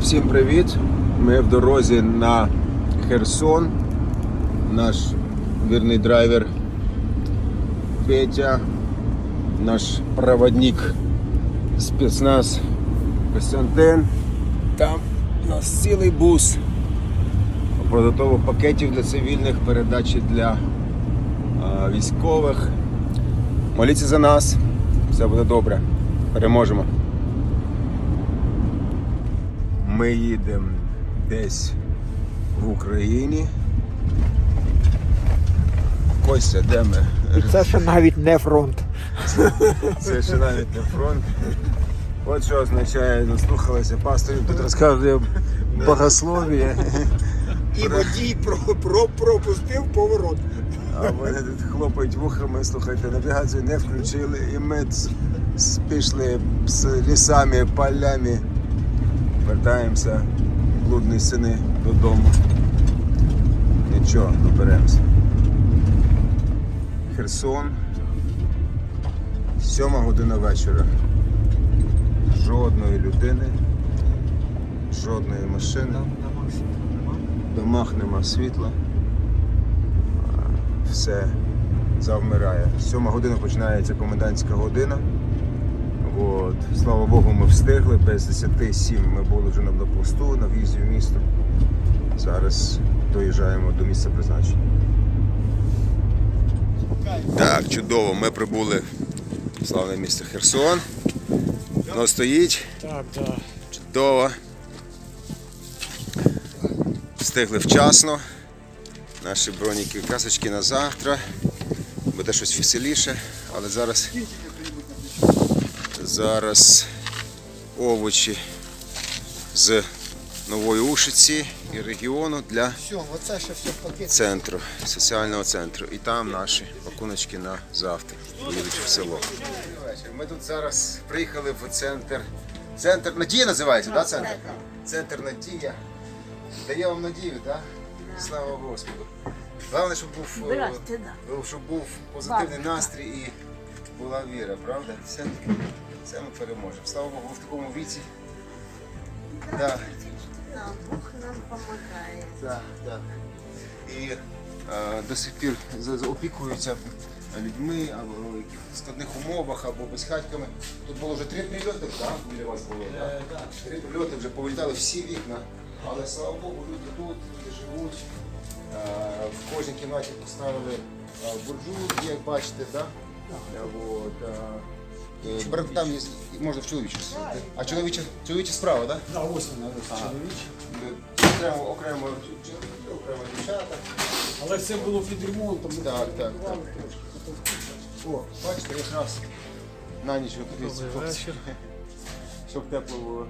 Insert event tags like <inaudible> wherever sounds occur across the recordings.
Всім привіт! Ми в дорозі на Херсон. Наш вірний драйвер Петя, наш проводник спецназ Костянтин. Там у нас цілий бус продуктових пакетів для цивільних, передачі для військових. Моліться за нас, все буде добре. Переможемо. Ми їдемо десь в Україні. Костя, де ми? І це ще навіть не фронт. Це ще навіть не фронт. От що означає, заслухалися пасторів, тут розказує богослов'я. І водій про, про, пропустив поворот. А вони тут хлопають вухами, слухайте, навігацію не включили, і ми пішли з лісами, полями. Вертаємося, блудні сини, додому. Нічого, доберемося. Херсон. Сьома година вечора. Жодної людини, жодної машини. Домах нема світла все завмирає. Сьома година починається комендантська година. От. Слава Богу, ми встигли. Без 10 7 ми були вже на блокпосту, на в'їзді в місто. Зараз доїжджаємо до місця призначення. Так, чудово. Ми прибули в славне місто Херсон. Воно стоїть. Так, так. Чудово. Встигли вчасно. Наші броніки касочки на завтра. Буде щось веселіше, але зараз. Зараз овочі з нової Ушиці і регіону для пакеті. центру, соціального центру. І там наші пакуночки на завтра. Поїдуть в село. Ми тут зараз приїхали в центр. Центр Надія називається, так? Центр? Центр Надія. Дає вам надію, так? Слава Господу. Головне, щоб був, е, Здрасте, да. щоб був позитивний настрій і була віра, правда? Все, все ми переможемо. Слава Богу, в такому віці. Да. Да, Бог нам помогает. Так, так. І е, до сих пір опікуються людьми або в складних умовах, або безхатьками. Тут було вже три прильоти, так? Біля вас було, так? Три прильоти вже повилітали всі вікна. Але слава Богу, люди тут, люди живуть. Е, в кожній кімнаті поставили е, буржуйки, як бачите, так? От, е, брат, там є, можна в чоловічу сидіти. А чоловіча, чоловіча справа, так? Да, ось вона, чоловіча. Окремо, окремо чоловіки, окремо дівчата. Але все було під ремонтом. Так, так, так. О, бачите, якраз на ніч Добрий вечір. Щоб тепло було.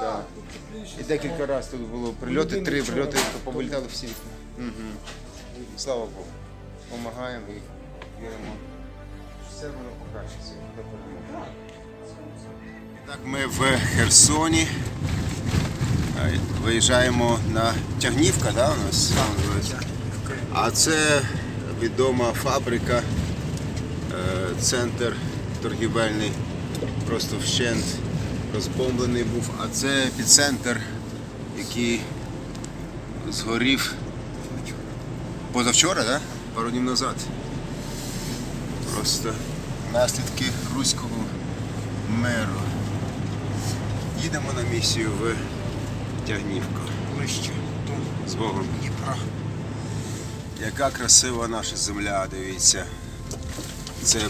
Так. І декілька разів тут було прильоти, три прильоти, то повилітали всі вікна. Угу. Слава Богу. Помагаємо і віримо. що Все воно покращиться. до перемоги. Так, ми в Херсоні. Виїжджаємо на Тягнівка, да, у нас? А це відома фабрика, е, центр торгівельний, просто вщент розбомблений був. А це епіцентр, який згорів позавчора, да? пару днів назад. Просто наслідки руського миру. Їдемо на місію в Тягнівку. Ближче З Богом. Дніпра. Яка красива наша земля, дивіться. Це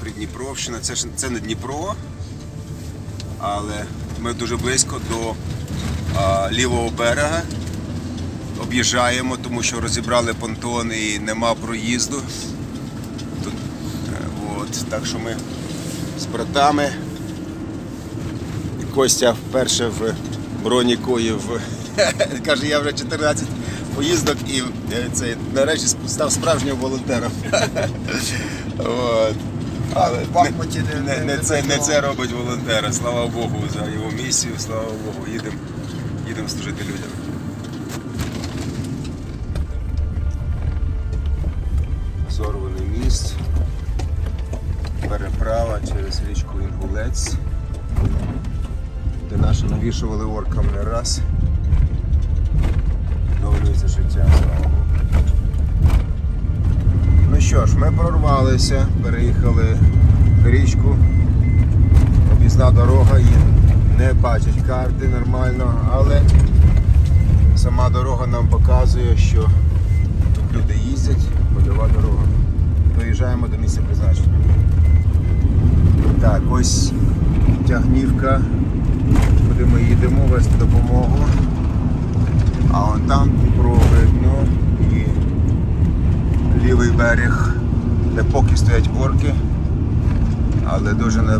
Придніпровщина, це, це не Дніпро, але ми дуже близько до а, лівого берега. Об'їжджаємо, тому що розібрали понтон і нема проїзду. Тут, е, от, так що ми з братами. Костя вперше в броніку і в <laughs> каже, я вже 14 поїздок і е, це нарешті став справжнім волонтером. <laughs> От. Але в Бахмуті не, не- не, це, не це робить волонтера. Слава Богу за його місію, слава Богу, їдемо їдемо служити людям. Зорваний міст. Переправа через річку Інгулець. Де наші навішували оркам не раз. Відновлюється життя, слава Богу. Що ж, ми прорвалися, переїхали річку. Об'їзна дорога є. Не бачать карти нормально, але сама дорога нам показує, що тут люди їздять, польова дорога. Доїжджаємо до місця призначення. Так, ось тягнівка, куди ми їдемо вести допомогу. А вон там Дніпро видно і лівий берег, де поки стоять орки, але дуже не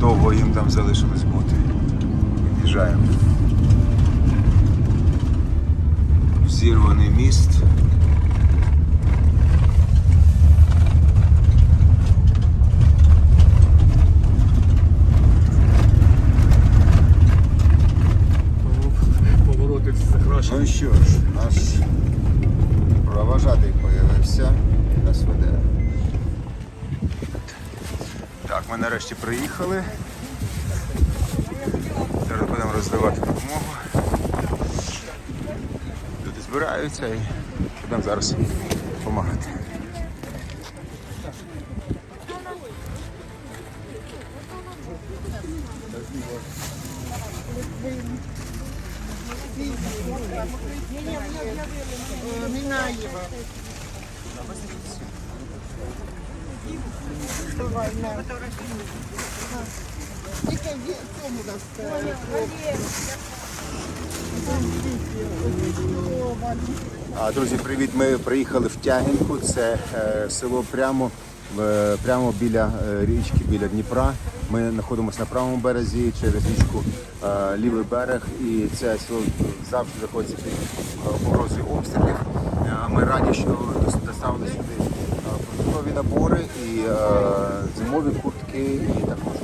довго їм там залишилось бути. Від'їжджаємо. Зірваний міст. Повороти краще. Ну що ж, наш провожатий появився. Нас веде. Так, ми нарешті приїхали. Зараз будемо роздавати допомогу. Люди збираються і будемо зараз допомагати. А, Друзі, привіт! Ми приїхали в Тягінку. Це е, село прямо, в- прямо біля е, річки, біля Дніпра. Ми знаходимося на правому березі через річку е, лівий берег, і це село завжди знаходиться під е, погрозою обстрілів. Е, Ми раді, що доставили сюди е, набори і е, зимові куртки, і також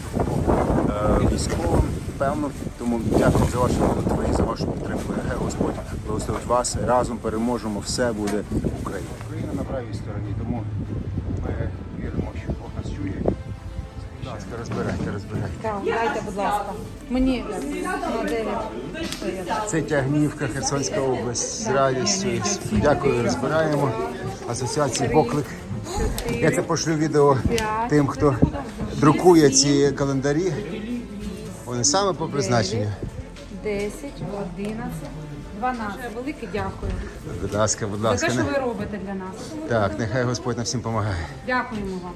е, військовим. Певно, тому дякую за вашу молитву і за вашу підтримку. Нехай Господь благословить вас. Разом переможемо. Все буде Україна. Україна на правій стороні, тому ми віримо, що Бог нас чує. Будь ласка, розбирайте, розбирайте. Так, дайте, будь ласка. Мені на 9. Це Тягнівка, Херсонська область з радістю. Дякую, розбираємо. Асоціації Поклик. Я це пошлю відео тим, хто друкує ці календарі. Вони саме по призначенню. 10, 11, 12. Велике дякую. Будь ласка, будь За ласка. те, що ви робите для нас. Так, нехай Господь нам всім допомагає. Дякуємо вам.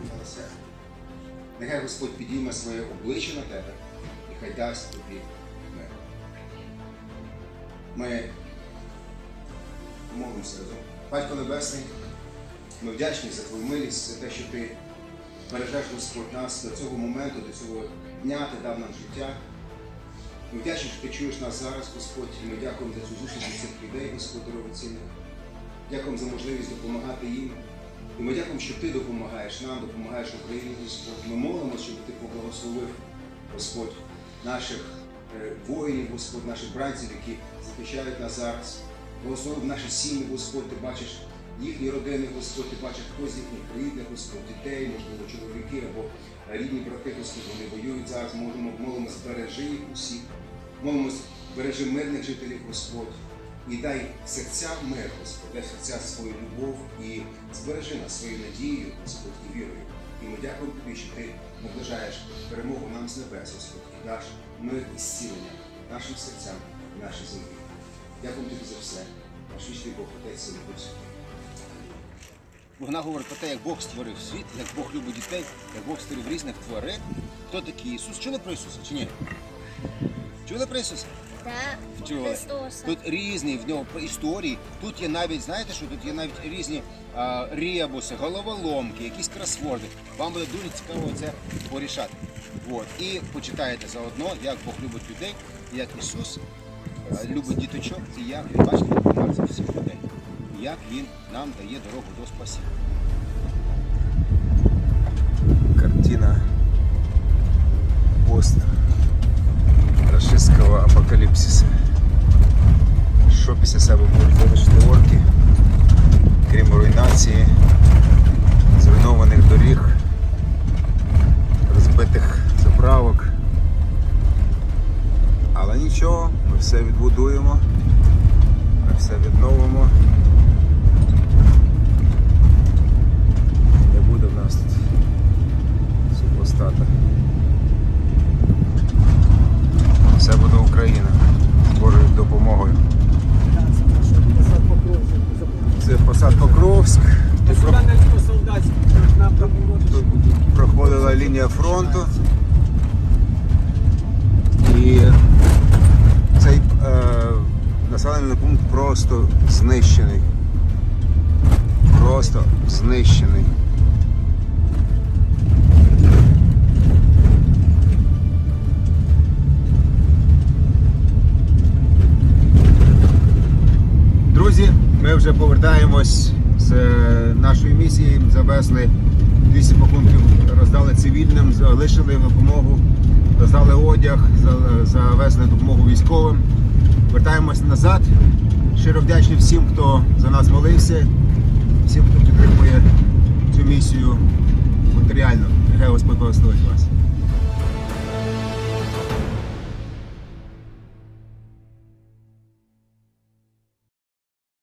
Нехай Господь підійме своє обличчя на тебе і хай дасть тобі мир. Ми молимося разом. Батько Небесний, ми вдячні за твою милість, за те, що ти бережеш Господь нас до цього моменту, до цього дня, ти дав нам життя. Ми вдячні, що ти чуєш нас зараз, Господь, ми дякуємо за цю зустріч цих людей, Господь дорогоцінних. Дякуємо за можливість допомагати їм. І ми дякуємо, що ти допомагаєш нам, допомагаєш Україні, Господь. Ми молимося, щоб ти поблагословив, Господь, наших е, воїнів, Господь, наших бранців, які захищають нас зараз. Благословив наші сім'ї, Господь, ти бачиш їхні родини, Господь, ти бачиш хто з їхніх рідних, Господь, дітей, можливо, чоловіки або рідні брати, Господь, вони воюють зараз. Можемо молимось, бережи їх усіх. Молимось, бережи мирних жителів, Господь. І дай серця мир, Господь, дай серця свою любов і збережи нас своєю надією, Господь, і вірою. І ми дякуємо тобі, що ти наближаєш перемогу нам з небес, Господь, і даш мир і зцілення нашим серцям і нашій землі. Дякуємо тобі за все. Наш вічний Бог, Отець, Син і Дух. Вона говорить про те, як Бог створив світ, як Бог любить дітей, як Бог створив різних тварин. Хто такий Ісус? Чули про Ісуса чи ні? Чули про Ісуса? Так, Чули? Христоса. Тут різні в нього історії. Тут є навіть, знаєте, що тут є навіть різні а, ребуси, головоломки, якісь кросворди. Вам буде дуже цікаво це порішати. От. І почитаєте заодно, як Бог любить людей, як Ісус а, любить діточок, і як він бачить допомагає за всіх людей. Як він нам дає дорогу до спасіння. Картина пост рашистського апокаліпсиса. Що після себе будуть залишити орки, крім руйнації, Україна Божою допомогою. Це посад Покровськ. Тут проходила лінія фронту. І цей е, населений пункт просто знищений. Просто знищений. Вже повертаємось з е, нашої місії. Завезли 200 пакунків, роздали цивільним, залишили допомогу, роздали одяг, завезли допомогу військовим. Вертаємось назад. Щиро вдячні всім, хто за нас молився, всім, хто підтримує цю місію матеріально. Нехай Господь благословить вас.